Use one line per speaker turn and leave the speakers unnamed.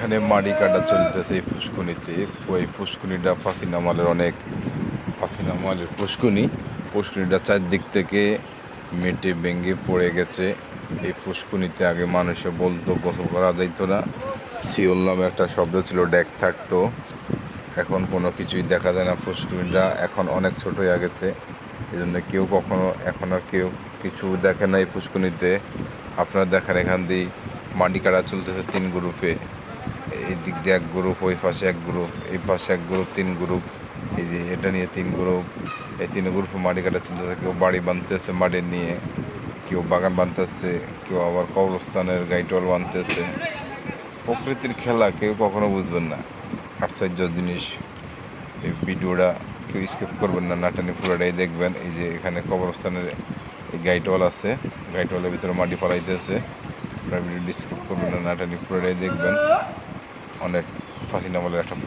এখানে মাটি কাটা চলতেছে এই ফুসকুনিতে ওই ফুসকুনিটা ফাসিনামালের অনেক ফাসিনামালের ফুসকুনি ফুসকুনিটা চারদিক থেকে মেটে ভেঙে পড়ে গেছে। এই ফুসকুনিতে আগে মানুষে বলতো, গোসল করা যাইতো না। সিওল নামে একটা শব্দ ছিল, ডেক থাকতো। এখন কোনো কিছুই দেখা যায় না ফুসকুনিটা এখন অনেক ছোট হয়ে গেছে। এই জন্য কেউ কখনো, এখন আর কেউ কিছু দেখে না এই ফুসকুনিতে আপনারা দেখেন এখান দিয়ে মাটি কাটা চলতেছে তিন গ্রুপে। এই দিক দিয়ে এক গ্রুপ, ওই পাশে এক গ্রুপ, এই পাশে এক গ্রুপ, তিন গ্রুপ, এই যে এটা নিয়ে তিন গ্রুপ, এই তিন গ্রুপে মাটি কাটা চলতেছে কেউ বাড়ি বাঁধতেছে মাটি নিয়ে, কেউ বাগান বাঁধতেছে, কেউ আবার কবরস্থানের গাইটল বাঁধতেছে। প্রকৃতির খেলা কেউ কখনো বুঝবেন না, আশ্চর্য জিনিস। এই ভিডিওটা কেউ স্কিপ করবেন না, নাটানি পুরোটাই দেখবেন, এই যে এখানে কবরস্থানের এই গাইটওয়াল আছে গাইটওয়ালের ভিতরে মাটি পালাইতেছে আপনারা ভিডিওটি স্কিপ করবেন না, নাটানি পুরোটাই দেখবেন। অনেক ফাঁসিনামালের একটা